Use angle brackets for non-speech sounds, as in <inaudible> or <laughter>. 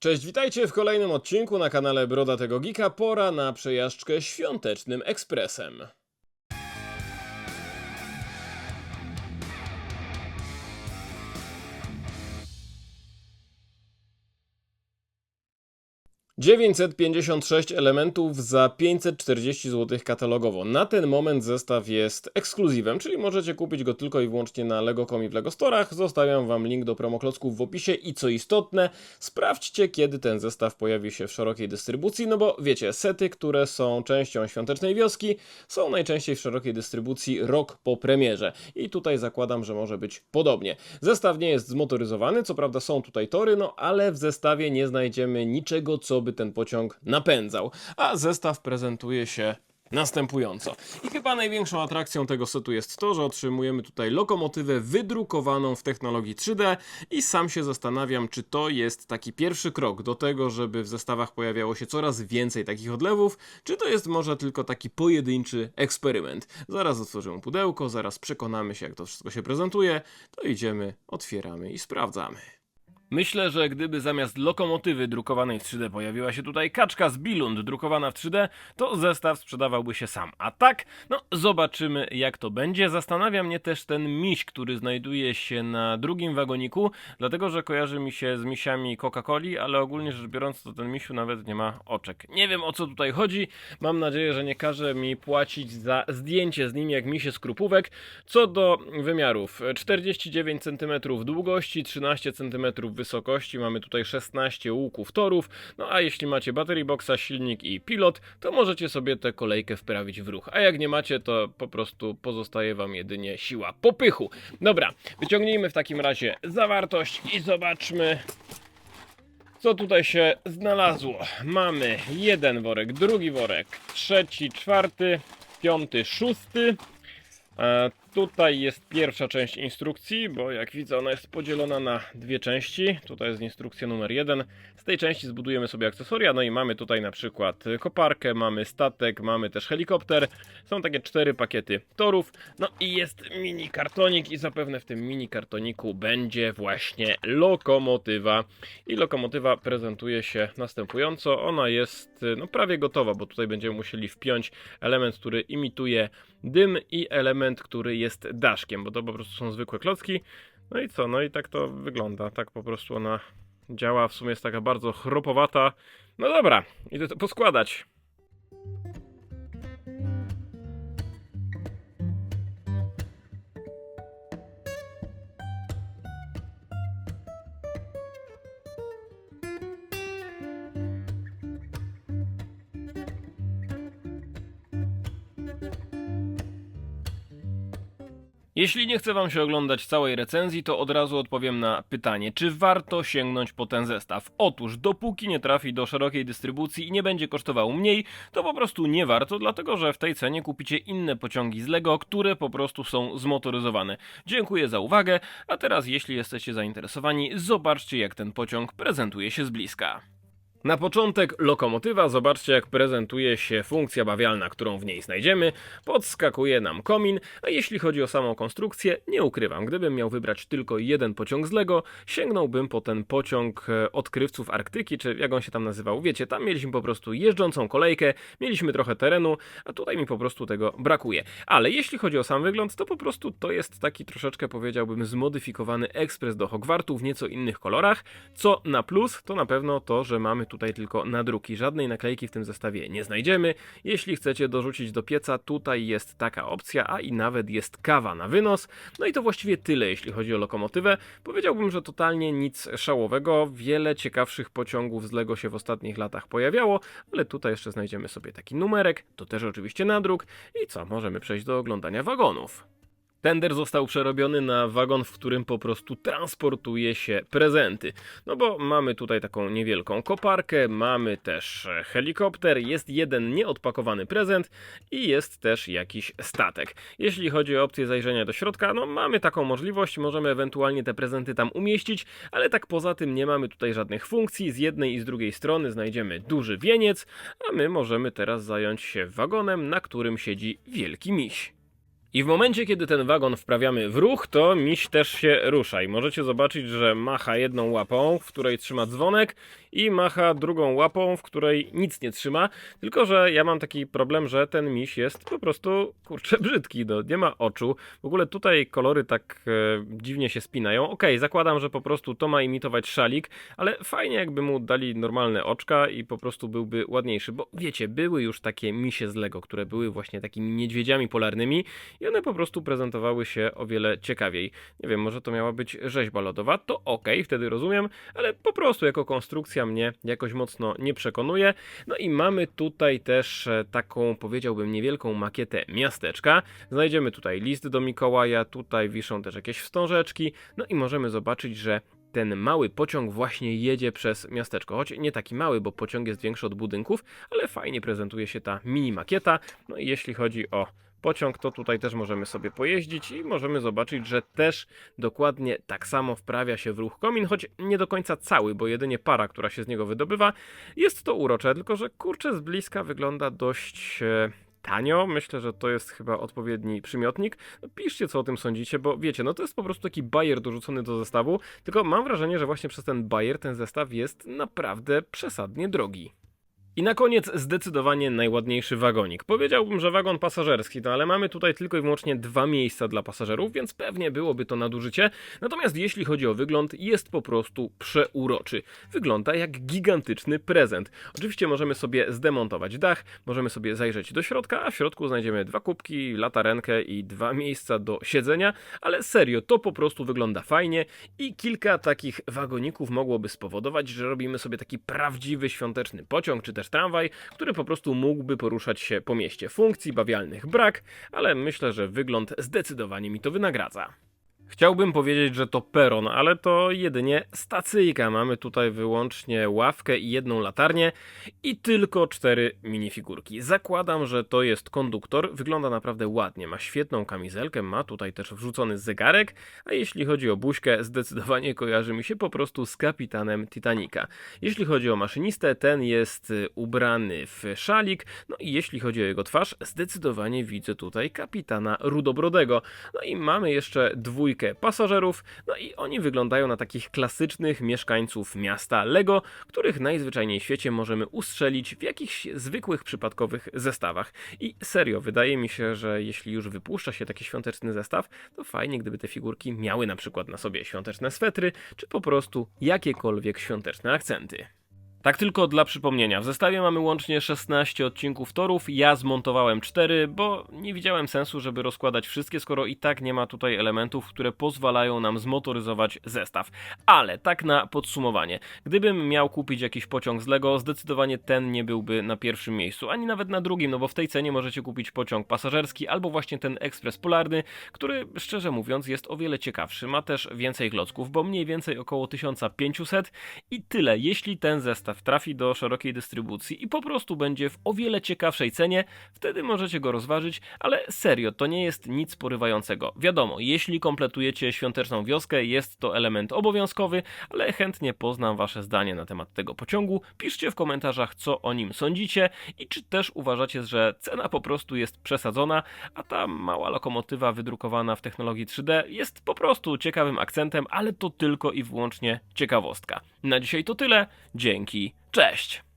Cześć, witajcie w kolejnym odcinku na kanale Brodatego Geeka. Pora na przejażdżkę świątecznym ekspresem. ...956 elementów za 540 zł katalogowo. Na ten moment zestaw jest ekskluzywem, czyli możecie kupić go tylko i wyłącznie na Lego.com i w Lego Storach. Zostawiam wam link do promoklocków w opisie i co istotne, sprawdźcie kiedy ten zestaw pojawi się w szerokiej dystrybucji, no bo wiecie, sety, które są częścią świątecznej wioski, są najczęściej w szerokiej dystrybucji rok po premierze. I tutaj zakładam, że może być podobnie. Zestaw nie jest zmotoryzowany, co prawda są tutaj tory, no ale w zestawie nie znajdziemy niczego, co by ten pociąg napędzał. A zestaw prezentuje się następująco. I chyba największą atrakcją tego setu jest to, że otrzymujemy tutaj lokomotywę wydrukowaną w technologii 3D i sam się zastanawiam, czy to jest taki pierwszy krok do tego, żeby w zestawach pojawiało się coraz więcej takich odlewów, czy to jest może tylko taki pojedynczy eksperyment. Zaraz otworzymy pudełko, zaraz przekonamy się, jak to wszystko się prezentuje, to idziemy, otwieramy i sprawdzamy. Myślę, że gdyby zamiast lokomotywy drukowanej w 3D pojawiła się tutaj kaczka z Bilund drukowana w 3D, to zestaw sprzedawałby się sam. A tak, no zobaczymy jak to będzie. Zastanawia mnie też ten miś, który znajduje się na drugim wagoniku, dlatego że kojarzy mi się z misiami Coca-Coli, ale ogólnie rzecz biorąc to ten misiu nawet nie ma oczek. Nie wiem o co tutaj chodzi. Mam nadzieję, że nie każe mi płacić za zdjęcie z nim jak misie skrupówek. Co do wymiarów, 49 cm długości, 13 cm wysokości, mamy tutaj 16 łuków torów, no a jeśli macie battery boxa, silnik i pilot, to możecie sobie tę kolejkę wprawić w ruch, a jak nie macie, to po prostu pozostaje wam jedynie siła popychu. Dobra, wyciągnijmy w takim razie zawartość i zobaczmy co tutaj się znalazło. Mamy jeden worek, drugi worek, trzeci, czwarty, piąty, szósty. Tutaj jest pierwsza część instrukcji, bo jak widzę ona jest podzielona na dwie części. Tutaj jest instrukcja numer jeden. Z tej części zbudujemy sobie akcesoria, no i mamy tutaj na przykład koparkę, mamy statek, mamy też helikopter. Są takie cztery pakiety torów. No i jest mini kartonik i zapewne w tym mini kartoniku będzie właśnie lokomotywa. I lokomotywa prezentuje się następująco. Ona jest no prawie gotowa, bo tutaj będziemy musieli wpiąć element, który imituje dym i element, który jest daszkiem, bo to po prostu są zwykłe klocki. No i co? No i tak to wygląda. Tak po prostu ona działa. W sumie jest taka bardzo chropowata. No dobra, idę to poskładać. Jeśli nie chce Wam się oglądać całej recenzji, to od razu odpowiem na pytanie, czy warto sięgnąć po ten zestaw. Otóż, dopóki nie trafi do szerokiej dystrybucji i nie będzie kosztował mniej, to po prostu nie warto, dlatego że w tej cenie kupicie inne pociągi z Lego, które po prostu są zmotoryzowane. Dziękuję za uwagę, a teraz jeśli jesteście zainteresowani, zobaczcie jak ten pociąg prezentuje się z bliska. Na początek lokomotywa, zobaczcie jak prezentuje się funkcja bawialna, którą w niej znajdziemy. Podskakuje nam komin, a jeśli chodzi o samą konstrukcję, nie ukrywam, gdybym miał wybrać tylko jeden pociąg z Lego, sięgnąłbym po ten pociąg e, odkrywców Arktyki, czy jak on się tam nazywał. Wiecie, tam mieliśmy po prostu jeżdżącą kolejkę, mieliśmy trochę terenu, a tutaj mi po prostu tego brakuje. Ale jeśli chodzi o sam wygląd, to po prostu to jest taki troszeczkę powiedziałbym zmodyfikowany ekspres do Hogwartu w nieco innych kolorach, co na plus to na pewno to, że mamy tutaj tylko nadruki. Żadnej naklejki w tym zestawie nie znajdziemy. Jeśli chcecie dorzucić do pieca, tutaj jest taka opcja, a i nawet jest kawa na wynos. No i to właściwie tyle, jeśli chodzi o lokomotywę. Powiedziałbym, że totalnie nic szałowego. Wiele ciekawszych pociągów z Lego się w ostatnich latach pojawiało, ale tutaj jeszcze znajdziemy sobie taki numerek. To też oczywiście nadruk. I co, możemy przejść do oglądania wagonów. Tender został przerobiony na wagon, w którym po prostu transportuje się prezenty. No bo mamy tutaj taką niewielką koparkę, mamy też e, helikopter, jest jeden nieodpakowany prezent i jest też jakiś statek. Jeśli chodzi o opcję zajrzenia do środka, no mamy taką możliwość, możemy ewentualnie te prezenty tam umieścić, ale tak poza tym nie mamy tutaj żadnych funkcji. Z jednej i z drugiej strony znajdziemy duży wieniec, a my możemy teraz zająć się wagonem, na którym siedzi wielki miś. I w momencie, kiedy ten wagon wprawiamy w ruch, to miś też się rusza. I możecie zobaczyć, że macha jedną łapą, w której trzyma dzwonek, i macha drugą łapą, w której nic nie trzyma. Tylko, że ja mam taki problem, że ten miś jest po prostu kurczę <laughs> brzydki. No, nie ma oczu. W ogóle tutaj kolory tak e, dziwnie się spinają. Okej, zakładam, że po prostu to ma imitować szalik, ale fajnie jakby mu dali normalne oczka i po prostu byłby ładniejszy. Bo wiecie, były już takie misie z Lego, które były właśnie takimi niedźwiedziami polarnymi i one po prostu prezentowały się o wiele ciekawiej. Nie wiem, może to miała być rzeźba lodowa, to ok, wtedy rozumiem, ale po prostu jako konstrukcja mnie jakoś mocno nie przekonuje. No i mamy tutaj też e, taką, powiedziałbym, niewielką makietę miasteczka. Znajdziemy tutaj list do Mikołaja, tutaj wiszą też jakieś wstążeczki, no i możemy zobaczyć, że ten mały pociąg właśnie jedzie przez miasteczko. Choć nie taki mały, bo pociąg jest większy od budynków, ale fajnie prezentuje się ta mini makieta. No i jeśli chodzi o pociąg, to tutaj też możemy sobie pojeździć i możemy zobaczyć, że też dokładnie tak samo wprawia się w ruch komin, choć nie do końca cały, bo jedynie para, która się z niego wydobywa. Jest to urocze, tylko że kurczę z bliska wygląda dość... E, tanio. Myślę, że to jest chyba odpowiedni przymiotnik. No, piszcie, co o tym sądzicie, bo wiecie, no to jest po prostu taki bajer dorzucony do zestawu, tylko mam wrażenie, że właśnie przez ten bajer ten zestaw jest naprawdę przesadnie drogi. I na koniec zdecydowanie najładniejszy wagonik. Powiedziałbym, że wagon pasażerski, no ale mamy tutaj tylko i wyłącznie dwa miejsca dla pasażerów, więc pewnie byłoby to nadużycie. Natomiast jeśli chodzi o wygląd, jest po prostu przeuroczy. Wygląda jak gigantyczny prezent. Oczywiście możemy sobie zdemontować dach, możemy sobie zajrzeć do środka, a w środku znajdziemy dwa kubki, latarenkę i dwa miejsca do siedzenia, ale serio, to po prostu wygląda fajnie i kilka takich wagoników mogłoby spowodować, że robimy sobie taki prawdziwy świąteczny pociąg, czy też tramwaj, który po prostu mógłby poruszać się po mieście. Funkcji bawialnych brak, ale myślę, że wygląd zdecydowanie mi to wynagradza. Chciałbym powiedzieć, że to peron, ale to jedynie stacyjka. Mamy tutaj wyłącznie ławkę i jedną latarnię i tylko cztery minifigurki. Zakładam, że to jest konduktor. Wygląda naprawdę ładnie. Ma świetną kamizelkę, ma tutaj też wrzucony zegarek, a jeśli chodzi o buźkę, zdecydowanie kojarzy mi się po prostu z kapitanem Titanica. Jeśli chodzi o maszynistę, ten jest y, ubrany w szalik, no i jeśli chodzi o jego twarz, zdecydowanie widzę tutaj kapitana Rudobrodego. No i mamy jeszcze dwójkę dwójkę pasażerów, no i oni wyglądają na takich klasycznych mieszkańców miasta Lego, których najzwyczajniej w świecie możemy ustrzelić w jakichś zwykłych przypadkowych zestawach. I serio, wydaje mi się, że jeśli już wypuszcza się taki świąteczny zestaw, to fajnie gdyby te figurki miały na przykład na sobie świąteczne swetry, czy po prostu jakiekolwiek świąteczne akcenty. Tak tylko dla przypomnienia, w zestawie mamy łącznie 16 odcinków torów, ja zmontowałem 4, bo nie widziałem sensu, żeby rozkładać wszystkie, skoro i tak nie ma tutaj elementów, które pozwalają nam zmotoryzować zestaw. Ale tak na podsumowanie, gdybym miał kupić jakiś pociąg z Lego, zdecydowanie ten nie byłby na pierwszym miejscu, ani nawet na drugim, no bo w tej cenie możecie kupić pociąg pasażerski albo właśnie ten ekspres polarny, który szczerze mówiąc jest o wiele ciekawszy, ma też więcej klocków, bo mniej więcej około 1500 i tyle, jeśli ten zestaw trafi do szerokiej dystrybucji i po prostu będzie w o wiele ciekawszej cenie, wtedy możecie go rozważyć, ale serio, to nie jest nic porywającego. Wiadomo, jeśli kompletujecie świąteczną wioskę, jest to element obowiązkowy, ale chętnie poznam wasze zdanie na temat tego pociągu. Piszcie w komentarzach, co o nim sądzicie i czy też uważacie, że cena po prostu jest przesadzona, a ta mała lokomotywa wydrukowana w technologii 3D jest po prostu ciekawym akcentem, ale to tylko i wyłącznie ciekawostka. Na dzisiaj to tyle. Dzięki. Cześć!